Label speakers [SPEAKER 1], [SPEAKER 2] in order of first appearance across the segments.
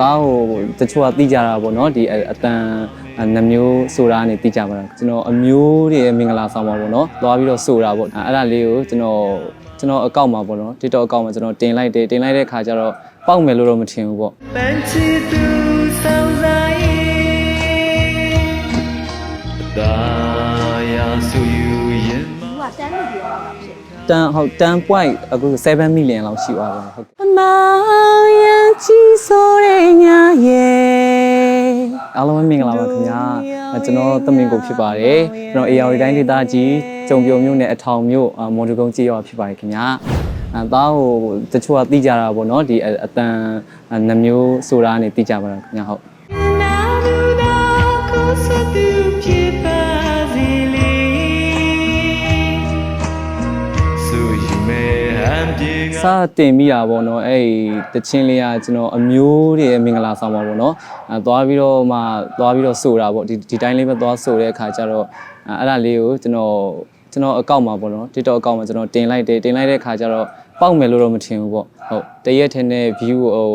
[SPEAKER 1] သားဟိုတချို့ကသိကြတာပေါ့နော်ဒီအအတန်နှမျိုးဆိုတာကနေသိကြပါတာကျွန်တော်အမျိုးတွေရဲ့မင်္ဂလာဆောင်ပါပေါ့နော်သွားပြီးတော့ဆိုတာပေါ့အဲ့ဒါလေးကိုကျွန်တော်ကျွန်တော်အကောင့်မှာပေါ့နော် TikTok အကောင့်မှာကျွန်တော်တင်လိုက်တယ်တင်လိုက်တဲ့ခါကျတော့ပေါက်မယ်လို့တော့မထင်ဘူးပေါ့
[SPEAKER 2] ပန်းချီသူဆောင်စား၏တာယာဆူယူရင်
[SPEAKER 3] သူကတန်းလို့ပြောတာဖြစ်တယ်
[SPEAKER 1] တန်ဟုတ်တန် point အခု7 million လောက်ရှိသွားပါဟုတ်ကဲ့
[SPEAKER 4] အမောင်ရန် ကြီးဆိုတဲ့ညာရဲ့
[SPEAKER 1] အားလုံးပဲမင်္ဂလာပါခင်ဗျာအဲကျွန်တော်သမင်ကိုဖြစ်ပါတယ်ကျွန်တော် AR တိုင်းဒေသကြီးကြုံပြုံမြို့နယ်အထောင်မြို့အာမော်ဒကုန်းကြီးရွာဖြစ်ပါတယ်ခင်ဗျာအဲသားဟိုတချို့ကသိကြတာပေါ့နော်ဒီအအတန်နှမျိုးဆိုတာကနေသိကြပါတော့ခင်ဗျာဟုတ်
[SPEAKER 2] စ
[SPEAKER 1] တင်မိတာပေါ့နော်အဲ့ဒီတချင်းလေးကကျွန်တော်အမျိုးတွေရဲ့မင်္ဂလာဆောင်ပါပေါ့နော်အဲသွားပြီးတော့မှသွားပြီးတော့ဆိုတာပေါ့ဒီဒီတိုင်းလေးပဲသွားဆိုတဲ့အခါကျတော့အဲအဲ့ဒါလေးကိုကျွန်တော်ကျွန်တော်အကောင့်မှာပေါ့နော် TikTok အကောင့်မှာကျွန်တော်တင်လိုက်တယ်တင်လိုက်တဲ့အခါကျတော့ပေါက်မယ်လို့တော့မထင်ဘူးပေါ့ဟုတ်တရက်ထင်းတဲ့ view ဟို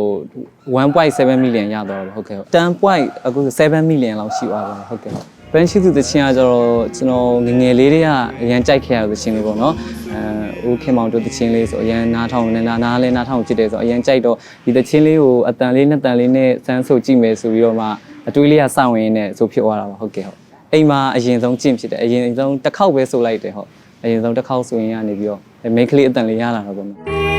[SPEAKER 1] 1.7 million ရသွားတော့ဟုတ်ကဲ့10 point အခု7 million လောက်ရှိသွားပါဟုတ်ကဲ့ ဘန်ရှိသူတချင်းကကျတော့ကျွန်တော်ငယ်ငယ်လေးတွေကအရန်ကြိုက်ခဲ့ရတဲ့တချင်းလေးပေါ့နော်အဲဦးခင်မောင်တို့တချင်းလေးဆိုအရန်နားထောင်နေနားနားလဲနားထောင်ကြည့်တယ်ဆိုအရန်ကြိုက်တော့ဒီတချင်းလေးကိုအတန်လေးနှစ်တန်လေးနဲ့စမ်းဆိုကြည့်မယ်ဆိုပြီးတော့မှအတွေးလေးကစောင့်ရင်းနဲ့ဆိုဖြစ်သွားတာပါဟုတ်ကဲ့ဟုတ်အိမ်မှာအရင်ဆုံးကြင့်ဖြစ်တယ်အရင်ဆုံးတစ်ခေါက်ပဲဆိုလိုက်တယ်ဟုတ်အရင်ဆုံးတစ်ခေါက်ဆိုရင်ကနေပြီးတော့မိန်းကလေးအတန်လေးရလာတော့ပေါ့နော်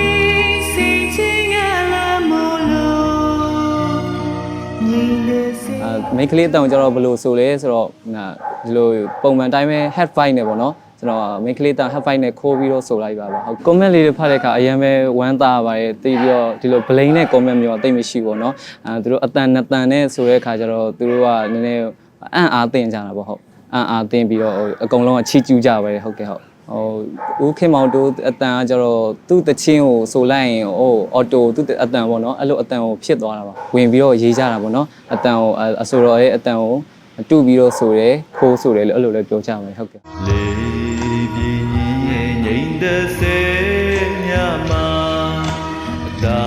[SPEAKER 1] မိန်းကလေးအတန်ကိုကျတော့ဘယ်လိုဆိုလဲဆိုတော့နာဒီလိုပုံမှန်တိုင်းပဲ head fight နဲ့ပေါ့နော်ကျွန်တော်မိန်းကလေးအတန် head fight နဲ့ခိုးပြီးတော့ဆိုလိုက်ပါပါဟုတ် comment လေးတွေဖတ်တဲ့အခါအရင်ပဲဝမ်းသာပါတယ်တီးပြီးတော့ဒီလို blame နဲ့ comment မျိုးအသိမရှိဘူးပေါ့နော်အဲသူတို့အတန်နှစ်တန်နဲ့ဆိုတဲ့အခါကျတော့သူတို့ကနည်းနည်းအံ့အားသင်ကြတာပေါ့ဟုတ်အံ့အားသင်ပြီးတော့ဟိုအကုန်လုံးကချီးကျူးကြပါတယ်ဟုတ်ကဲ့ဟုတ် ဟိုဦးခင်မောင်တို့အတန်ကကျတော့သူ့တချင်းကိုဆိုလိုက်ရင်ဟိုအော်တိုသူ့အတန်ပေါ့နော်အဲ့လိုအတန်ကိုဖြစ်သွားတာပါဝင်ပြီးတော့ရေးကြတာပေါ့နော်အတန်ကိုအဆိုတော်ရဲ့အတန်ကိုတူပြီးတော့ဆိုတယ်ခိုးဆိုတယ်လို့အဲ့လိုလည်းပြောကြပါတယ်ဟုတ်ကဲ့
[SPEAKER 2] လေပြင်းရဲ့ငိမ့်တဲ့စေမြမာအတာ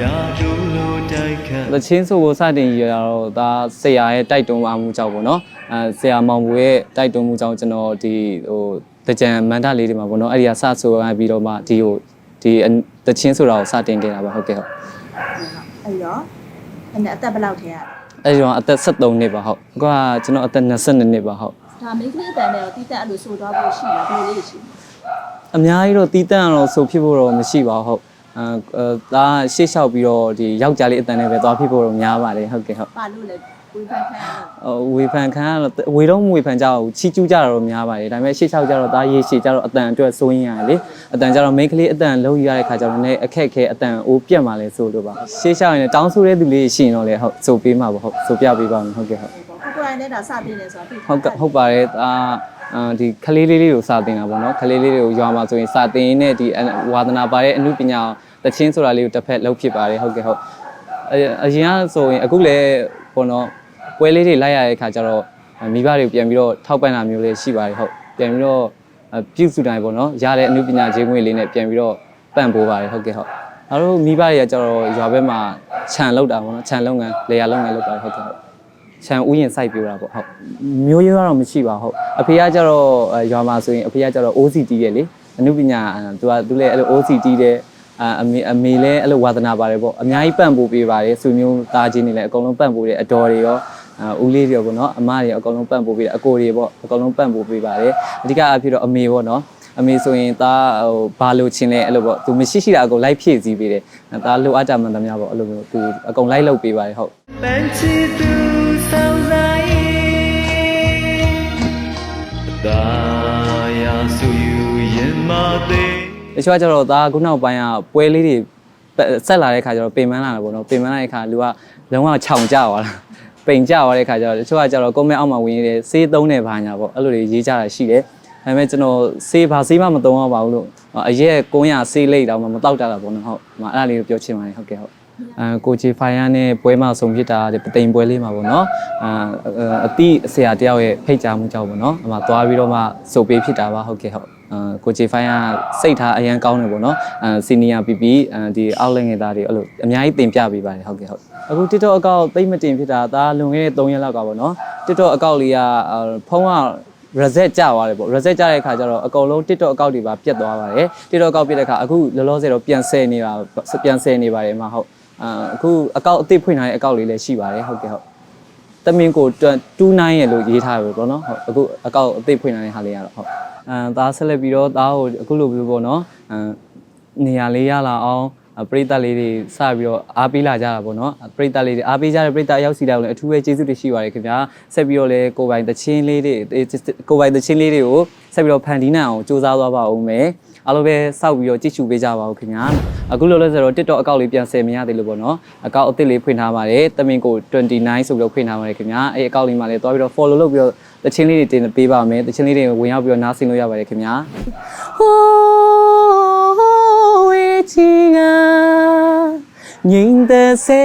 [SPEAKER 2] ယာဒူလိုတိုက်ခတ်
[SPEAKER 1] သချင်းဆိုကိုစတင်ရတော့ဒါဆရာရဲ့တိုက်တွန်းပါမှုကြောင့်ပေါ့နော်အဲဆရာမောင်ဘူရဲ့တိုက်တွန်းမှုကြောင့်ကျွန်တော်ဒီဟို တကြံမန္တလေးတွေမှာပေါ့နော်အဲ့ဒီကစဆိုရပြီးတော့မှဒီဟိုဒီသချင်းဆိုတာကိုစတင်ခဲ့တာပါဟုတ်ကဲ့ဟုတ်
[SPEAKER 3] အဲ့တော့အဲ့နဲ့အသက်ဘယ်လောက်ထဲရလဲ
[SPEAKER 1] အဲ့ဒီတော့အသက်73နှစ်ပါဟုတ်အခုကကျွန်တော်အသက်22နှစ်ပါဟုတ်
[SPEAKER 3] ဒါမိန်းကလေးတန်တဲ့တော့တီးတက်အဲ့လိုဆိုတော့ဖို့ရှိတာဘယ်လိုလေးရှိလဲ
[SPEAKER 1] အများကြီးတော့တီးတန့်တော့ဆိုဖြစ်ဖို့တော့မရှိပါဘူးဟုတ်အဲဒါရှေ့လျှောက်ပြီးတော့ဒီယောက်ျားလေးအတန်နဲ့ပဲသွားဖြစ်ဖို့တော့များပါတယ်ဟုတ်ကဲ့ဟုတ်
[SPEAKER 3] ပါလို့လေ ဝေဖန်ခံရတော့
[SPEAKER 1] ဟိုဝေဖန်ခံကတော့ဝေတော့မဝေဖန်ကြဘူးချီကျူးကြတာတော့များပါတယ်ဒါပေမဲ့ရှေ့လျှောက်ကြတော့ဒါရေးရှေ့ကြတော့အတန်အတွက်စိုးရင်ရတယ်လေအတန်ကြတော့ main ကလေးအတန်လုံးရတဲ့ခါကျတော့လည်းအခက်ခဲအတန်အိုးပြတ်မှလဲဆိုလို့ပါရှေ့လျှောက်ရင်လည်းတောင်းဆိုတဲ့သူလေးရှိရင်တော့လေဟုတ်ဆိုပေးမှာပေါ့ဟုတ်ဆိုပြပေးပါမယ်ဟုတ်ကဲ့ဟုတ်
[SPEAKER 3] ကိုကိုရိုင်းနဲ့ဒါစတင်နေဆိုတာသိ
[SPEAKER 1] ဟုတ်ကဲ့ဟုတ်ပါတယ်အာအာဒီခလေးလေးလေးကိုစာတင်တာပေါ့နော်ခလေးလေးတွေကိုရွာမှာဆိုရင်စာတင်ရင်းနဲ့ဒီအဝါသနာပါတဲ့အမှုပညာတချင်းဆိုတာလေးကိုတစ်ဖက်လုပ်ဖြစ်ပါတယ်ဟုတ်ကဲ့ဟုတ်အအရင်ကဆိုရင်အခုလည်းပေါ့နော် ပွဲလေးတွေလိုက်ရတဲ့ခါကျတော့မိဘတွေကိုပြန်ပြီးတော့ထောက်ပံ့တာမျိုးလေးရှိပါတယ်ဟုတ်ပြန်ပြီးတော့အပြုစုတိုင်းပေါ့နော်ရတဲ့အမှုပညာချင်းငွေလေးနဲ့ပြန်ပြီးတော့ပံ့ပိုးပါတယ်ဟုတ်ကဲ့ဟုတ်အားတို့မိဘတွေကကျတော့ရွာဘက်မှာခြံလောက်တာပေါ့နော်ခြံလုပ်ငန်းလေယာလုပ်ငန်းလုပ်ပါတယ်ဟုတ်ကဲ့ဟုတ်ခြံဥယျာဉ်စိုက်ပြတာပေါ့ဟုတ်မျိုးရိုးကတော့မရှိပါဟုတ်အဖေကကျတော့အဲရွာမှာဆိုရင်အဖေကကျတော့ OCT ရဲ့လေအနုပညာသူကသူလည်းအဲ့လို OCT တဲ့အအမေအမေလည်းအဲ့လိုဝါသနာပါတယ်ပေါ့အများကြီးပံ့ပိုးပေးပါတယ်ဆွေမျိုးသားချင်းတွေလည်းအကုန်လုံးပံ့ပိုးတယ်အတော်တွေရောအ ဦးလေးတွေရောပေါ့နော်အမတွေရောအကုန်လုံးပံ့ပိုးပေးတယ်အကိုတွေပေါ့အကုန်လုံးပံ့ပိုးပေးပါတယ်အဓိကအဖြစ်တော့အမေပေါ့နော်အမေဆိုရင်ဒါဟိုဘာလို့ချင်းလဲအဲ့လိုပေါ့သူမရှိရှိတာအကုန်လိုက်ဖြည့်စည်းပေးတယ်ဒါလိုအပ်တာမှန်သမျှပေါ့အဲ့လိုမျိုးသူအကုန်လိုက်လုပ်ပေးပါတယ်ဟုတ်
[SPEAKER 2] ပန်းချီသူဆောင်စား၏တာယာဆူယူရင်မသေး
[SPEAKER 1] တချို့ကကျတော့ဒါခုနောက်ပိုင်းကပွဲလေးတွေဆက်လာတဲ့ခါကျတော့ပင်ပန်းလာတယ်ပေါ့နော်ပင်ပန်းလာတဲ့ခါလူကလုံးဝခြောင်ကြသွားတာ ပိန်ကြသွားတဲ့ခါကျတော့တချို့ကကျတော့ကွန်မန့်အောက်မှာဝင်နေတယ်စေးသုံးတယ်ဘာညာပေါ့အဲ့လိုတွေရေးကြတာရှိတယ်ဒါပေမဲ့ကျွန်တော်စေးဘာစေးမှမသုံးရပါဘူးလို့အရက်900စေးလိတ်တော့မှမတောက်ကြတာပေါ့နော်ဟုတ်ဟိုအဲ့ဒါလေးကိုပြောချင်ပါတယ်ဟုတ်ကဲ့ဟုတ်အဲကိုချီဖိုင်ယာနဲ့ပွဲမှာဆုံဖြစ်တာဒီပသိမ်ပွဲလေးမှာပေါ့နော်အာအတိဆရာတယောက်ရဲ့ဖိတ်ကြားမှုကြောင့်ပေါ့နော်အမှသွားပြီးတော့မှစုပ်ပေးဖြစ်တာပါဟုတ်ကဲ့ဟုတ် အာကိုဂျေဖိုင်ကစိတ်ထားအရန်ကောင်းတယ်ပေါ့နော်အာစီနီယာပီပီဒီအောက်လင်းငယ်သားတွေအဲ့လိုအများကြီးတင်ပြပေးပါတယ်ဟုတ်ကဲ့ဟုတ်အခု TikTok အကောင့်သိမ့်မတင်ဖြစ်တာဒါလွန်ခဲ့တဲ့3ရက်လောက်ကပေါ့နော် TikTok အကောင့်လေးကအာဖုန်းက reset ကျသွားတယ်ပေါ့ reset ကျတဲ့အခါကျတော့အကုန်လုံး TikTok အကောင့်တွေပါပြတ်သွားပါတယ် TikTok အကောင့်ပြတ်တဲ့အခါအခုလောလောဆယ်တော့ပြန်ဆယ်နေတာပြန်ဆယ်နေပါတယ်အမဟုတ်အာအခုအကောင့်အသစ်ဖွင့်ထားတဲ့အကောင့်လေးလည်းရှိပါတယ်ဟုတ်ကဲ့ဟုတ်တမင်ကို29ရဲ့လို့ရေးထားပြီပေါ့နော်ဟုတ်အခုအကောင့်အသစ်ဖွင့်ထားတဲ့ဟာလေးရတော့ဟုတ် အာဒါဆက်လက်ပြီးတော့ဒါကိုအခုလိုမျိုးပေါ့နော်အာနေရာလေးရလာအောင်ပရိသတ်လေးတွေစပြီးတော့အားပေးလာကြတာပေါ့နော်ပရိသတ်လေးတွေအားပေးကြတဲ့ပရိသတ်အရောက်စီတိုင်းကိုလည်းအထူးပဲကျေးဇူးတင်ရှိပါတယ်ခင်ဗျာဆက်ပြီးတော့လည်းကိုယ်ပိုင်တချင်းလေးတွေကိုယ်ပိုင်တချင်းလေးတွေကိုဆက်ပြီးတော့ဖန်တီးနိုင်အောင်စူးစမ်းသွားပါဦးမယ်အားလုံးပဲစောက်ပြီးတော့ကြည့်ရှုပေးကြပါဦးခင်ဗျာအခုလောလောဆယ်တော့ TikTok အကောင့်လေးပြန်ဆယ်မရသေးလို့ပေါ့နော်အကောင့်အသစ်လေးဖွင့်ထားပါတယ်တမင်ကို29ဆိုပြီးတော့ဖွင့်ထားပါတယ်ခင်ဗျာအဲ့အကောင့်လေးမှာလည်းတွားပြီးတော့ follow လုပ်ပြီးတော့ တချင်းလေးတွေတင်ပေးပါမယ်တချင်းလေးတွေဝင်ရောက်ပြီးတော့နားဆင်လို့ရပါတယ်ခင်ဗျာ
[SPEAKER 4] ဟိုးဝေချီကငိမ့်တဲ့စေ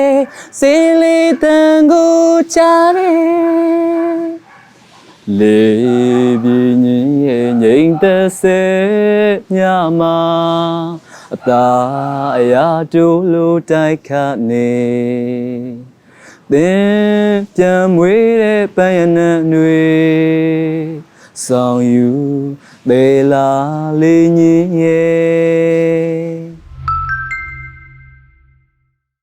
[SPEAKER 4] စေလေးတန်ကိုချားတယ်
[SPEAKER 1] လေပြင်းရင်ရဲ့ငိမ့်သက်စေညမှာအသာအရာတို့လိုတိုက်ခတ်နေ သင်ပြန်မွေးတဲ့ပန်းရနံတွေဆောင်ယူသေးလာလေးညင်ရဲ့